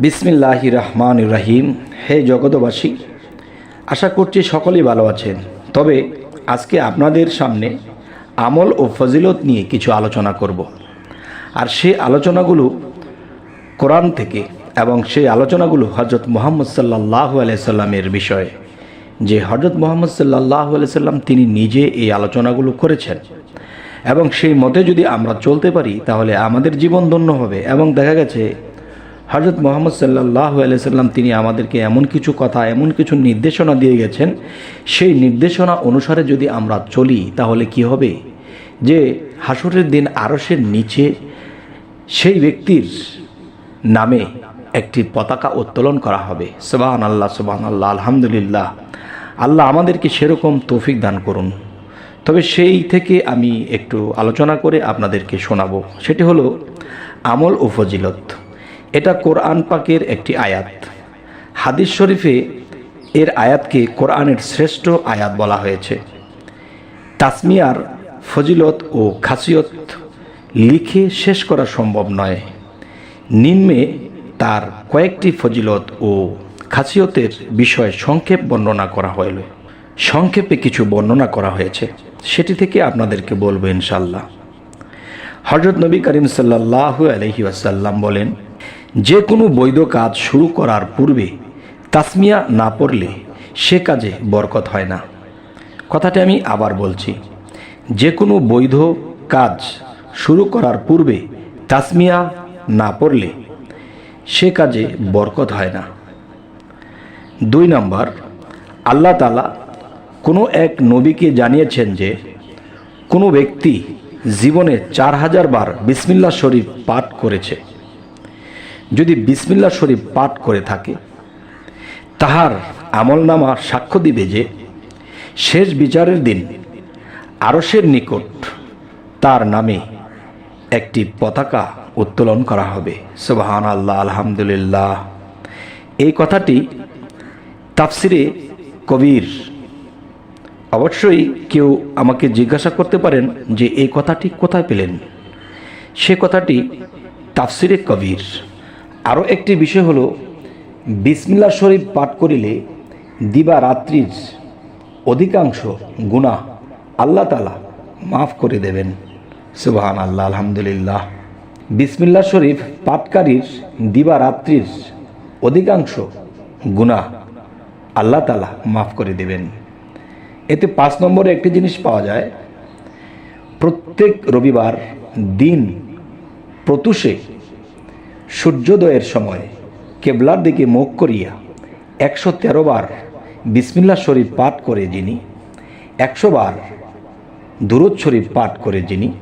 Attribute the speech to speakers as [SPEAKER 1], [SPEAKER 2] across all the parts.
[SPEAKER 1] বিসমিল্লাহি রহমান রাহিম। হে জগতবাসী আশা করছি সকলেই ভালো আছেন। তবে আজকে আপনাদের সামনে আমল ও ফজিলত নিয়ে কিছু আলোচনা করব। আর সেই আলোচনাগুলো কোরআন থেকে এবং সেই আলোচনাগুলো হজরত মোহাম্মদ সাল্লাহ আলাইসাল্লামের বিষয়ে। যে হজরত মোহাম্মদ সাল্লাহ আলাইসাল্লাম তিনি নিজে এই আলোচনাগুলো করেছেন। এবং সেই মতে যদি আমরা চলতে পারি, তাহলে আমাদের জীবন ধন্য হবে। এবং দেখা গেছে হজরত মোহাম্মদ সাল্লাহ আলাইসাল্লাম তিনি আমাদেরকে এমন কিছু কথা, এমন কিছু নির্দেশনা দিয়ে গেছেন। সেই নির্দেশনা অনুসারে যদি আমরা চলি, তাহলে কি হবে? যে হাসরের দিন আরসের নিচে সেই ব্যক্তির নামে একটি পতাকা উত্তোলন করা হবে। সুবাহান আল্লাহ সুবাহান আল্লাহ আলহামদুলিল্লাহ। আল্লাহ আমাদেরকে সেরকম তৌফিক দান করুন। তবে সেই থেকে আমি একটু আলোচনা করে আপনাদেরকে শোনাবো। সেটি হলো আমল ও ফজিলত। এটা কোরআন পাকের একটি আয়াত। হাদিস শরীফে এর আয়াতকে কোরআনের শ্রেষ্ঠ আয়াত বলা হয়েছে। তাসমিয়ার ফজিলত ও খাসিয়ত লিখে শেষ করা সম্ভব নয়। নিম্নে তার কয়েকটি ফজিলত ও খাসিয়তের বিষয় সংক্ষেপ বর্ণনা করা হইল। সংক্ষেপে কিছু বর্ণনা করা হয়েছে। সেটি থেকে আপনাদেরকে বলব ইনশাল্লাহ হজরত নবী করিম সাল্লাহ আলহি আসাল্লাম বলেন যে কোনো বৈধ কাজ শুরু করার পূর্বে তাসমিয়া না পড়লে সে কাজে বরকত হয় না। কথাটি আমি আবার বলছি, যে কোনো বৈধ কাজ শুরু করার পূর্বে তাসমিয়া না পড়লে সে কাজে বরকত হয় না। দুই নম্বর, আল্লাহ তালা কোনো এক নবীকে জানিয়েছেন যে কোনো ব্যক্তি জীবনে চার হাজার বার বিসমিল্লা শরীফ পাঠ করেছে। যদি বিসমিল্লা শরীফ পাঠ করে থাকে, তাহার আমলনামা সাক্ষ্য দিবে যে, শেষ বিচারের দিন আরসের নিকট তার নামে একটি পতাকা উত্তোলন করা হবে। সুবাহান আল্লাহ আলহামদুলিল্লাহ। এই কথাটি তাফসিরে কবির। অবশ্যই কেউ আমাকে জিজ্ঞাসা করতে পারেন যে, এই কথাটি কোথায় পেলেন? সে কথাটি তাফসিরে কবির। আরও একটি বিষয় হলো, বিসমিল্লা শরীফ পাঠ করিলে দিবা রাত্রির অধিকাংশ গুণা আল্লাহ তালা মাফ করে দেবেন। সুবাহান আল্লাহ আলহামদুলিল্লাহ। বিসমিল্লা শরীফ পাটকারীর দিবা রাত্রির অধিকাংশ গুণা আল্লাহ তালা মাফ করে দেবেন। এতে পাঁচ নম্বরে একটি জিনিস পাওয়া যায়, প্রত্যেক রবিবার দিন প্রতুষে সূর্যোদয়ের সময় কেবলার দিকে মুখ করিয়া একশো তেরো বার বিসমিল্লা শরীফ পাঠ করে যিনি, একশো বার দুরুদ শরীফ পাঠ করে যিনি,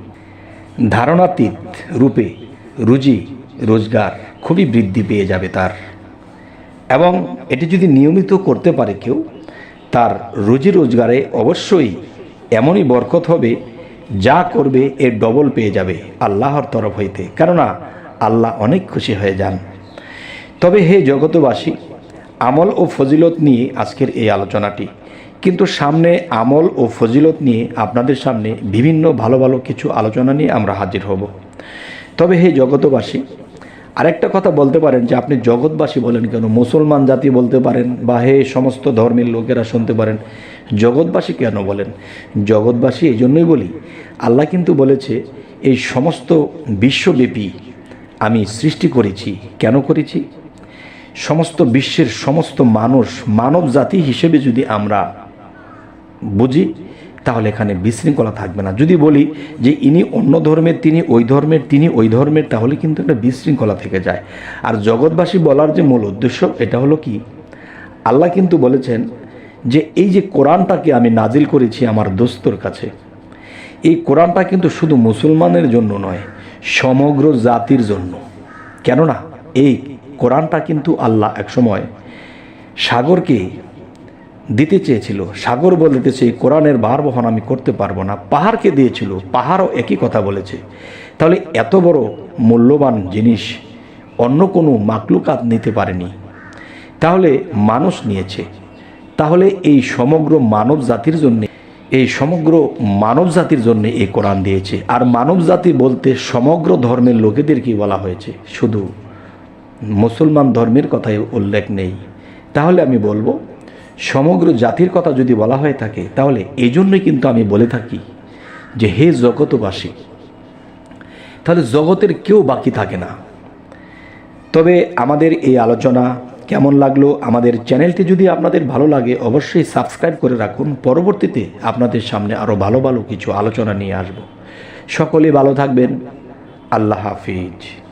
[SPEAKER 1] ধারণাতীত রূপে রুজি, রোজগার খুবই বৃদ্ধি পেয়ে যাবে তার। এবং এটি যদি নিয়মিত করতে পারে কেউ, তার রুজি রোজগারে অবশ্যই এমনই বরকত হবে যা করবে এর ডবল পেয়ে যাবে আল্লাহর তরফ হইতে। কেননা আল্লাহ অনেক খুশি হয়ে যান। তবে হে জগতবাসী আমল ও ফজিলত নিয়ে আজকের এই আলোচনাটি। কিন্তু সামনে আমল ও ফজিলত নিয়ে আপনাদের সামনে বিভিন্ন ভালো ভালো কিছু আলোচনা নিয়ে আমরা হাজির হব। তবে হে জগতবাসী আরেকটা কথা বলতে পারেন যে আপনি জগৎবাসী বলেন কেন? মুসলমান জাতি বলতে পারেন বা হে সমস্ত ধর্মের লোকেরা শুনতে পারেন। জগৎবাসী কেন বলেন? জগৎবাসী এই জন্যই বলি, আল্লাহ কিন্তু বলেছে, এই সমস্ত বিশ্বব্যাপী আমি সৃষ্টি করেছি। কেন করেছি? সমস্ত বিশ্বের সমস্ত মানুষ মানব জাতি হিসেবে যদি আমরা বুঝি, তাহলে এখানে বিশৃঙ্খলা থাকবে না। যদি বলি যে ইনি অন্য ধর্মের, তিনি ওই ধর্মের, তিনি ওই ধর্মের, তাহলে কিন্তু একটা বিশৃঙ্খলা থেকে যায়। আর জগৎবাসী বলার যে মূল উদ্দেশ্য, এটা হলো কি? আল্লাহ কিন্তু বলেছেন যে এই যে কোরআনটাকে আমি নাজিল করেছি আমার দোস্তর কাছে, এই কোরআনটা কিন্তু শুধু মুসলমানের জন্য নয় সমগ্র জাতির জন্য। কেননা, এই কোরআনটা কিন্তু আল্লাহ একসময় সাগরকে দিতে চেয়েছিল। সাগর বলতেছে কোরআনের বার বহন আমি করতে পারব না, পাহাড়কে দিয়েছিল, পাহাড়ও একই কথা বলেছে। তাহলে এত বড় মূল্যবান জিনিস অন্য কোনো মাকলুকাত নিতে পারেনি। তাহলে মানুষ নিয়েছে। তাহলে এই সমগ্র মানব জাতির জন্য এই সমগ্র মানব জাতির জন্য এই কোরআন দিয়েছে। আর মানব জাতি বলতে সমগ্র ধর্মের লোকেদেরকেই বলা হয়েছে? শুধু মুসলমান ধর্মের কথায় উল্লেখ নেই। তাহলে আমি বলব, সমগ্র জাতির কথা যদি বলা হয়ে থাকে, তাহলে এই জন্যই কিন্তু আমি বলে থাকি যে হে জগতবাসী তাহলে জগতের কেউ বাকি থাকে না। তবে আমাদের এই আলোচনা কেমন লাগল আমাদের চ্যানেলটি যদি আপনাদের ভালো লাগে অবশ্যই সাবস্ক্রাইব করে রাখুন। পরবর্তীতে আপনাদের সামনে আরও ভালো ভালো কিছু আলোচনা নিয়ে আসব। সকলে ভালো থাকবেন। আল্লাহ হাফিজ।